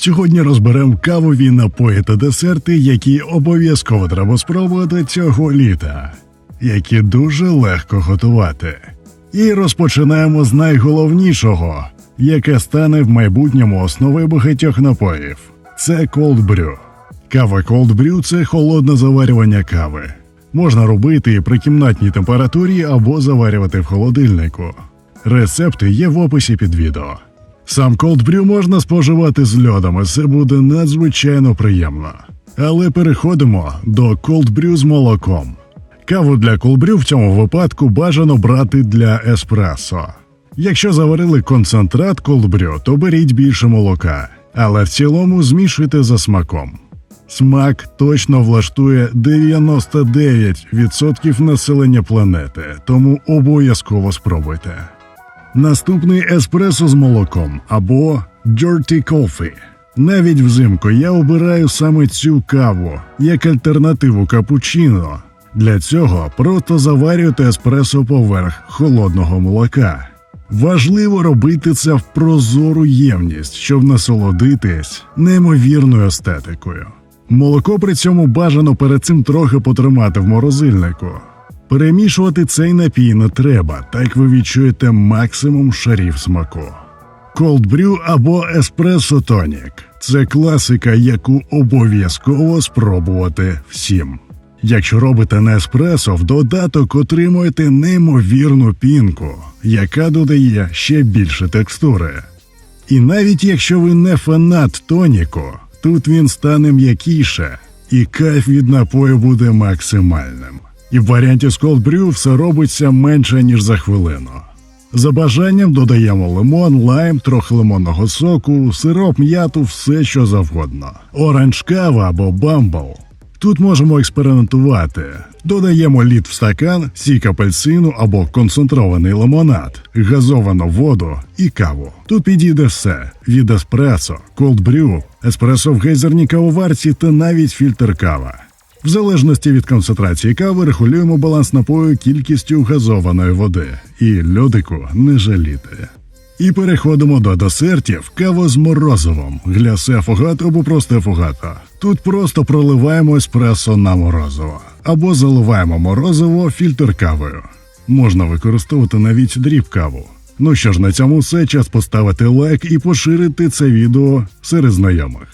Сьогодні розберемо кавові напої та десерти, які обов'язково треба спробувати цього літа, які дуже легко готувати. І розпочинаємо з найголовнішого, яке стане в майбутньому основою багатьох напоїв. Це brew. Кава brew – це холодне заварювання кави. Можна робити при кімнатній температурі або заварювати в холодильнику. Рецепти є в описі під відео. Сам brew можна споживати з льодом, і це буде надзвичайно приємно. Але переходимо до brew з молоком. Каву для brew в цьому випадку бажано брати для еспресо. Якщо заварили концентрат brew, то беріть більше молока, але в цілому змішуйте за смаком. Смак точно влаштує 99% населення планети, тому обов'язково спробуйте. Наступний еспресо з молоком або Dirty Coffee. Навіть взимку я обираю саме цю каву як альтернативу капучино. Для цього просто заварюйте еспресо поверх холодного молока. Важливо робити це в прозору ємність, щоб насолодитись неймовірною естетикою. Молоко при цьому бажано перед цим трохи потримати в морозильнику. Перемішувати цей напій не треба, так ви відчуєте максимум шарів смаку. Cold Brew або Espresso Tonic – це класика, яку обов'язково спробувати всім. Якщо робите не еспресо, в додаток отримуєте неймовірну пінку, яка додає ще більше текстури. І навіть якщо ви не фанат тоніку, тут він стане м'якіше, і кайф від напою буде максимальним. І в варіанті з Cold Brew все робиться менше, ніж за хвилину. За бажанням додаємо лимон, лайм, трохи лимонного соку, сироп, м'яту, все що завгодно. Оранж кава або бамбл. Тут можемо експериментувати. Додаємо лід в стакан, сік апельсину або концентрований лимонад, газовану воду і каву. Тут підійде все: від еспресо, колд брю, еспресо в гейзерній кавоварці та навіть фільтр кава. В залежності від концентрації кави регулюємо баланс напою кількістю газованої води і льодику не жаліти. І переходимо до десертів кава з морозивом, глясе афогато або просто афогато. Тут просто проливаємо еспресо на морозиво або заливаємо морозиво фільтр кавою. Можна використовувати навіть дріб каву. Ну що ж, на цьому все час поставити лайк і поширити це відео серед знайомих.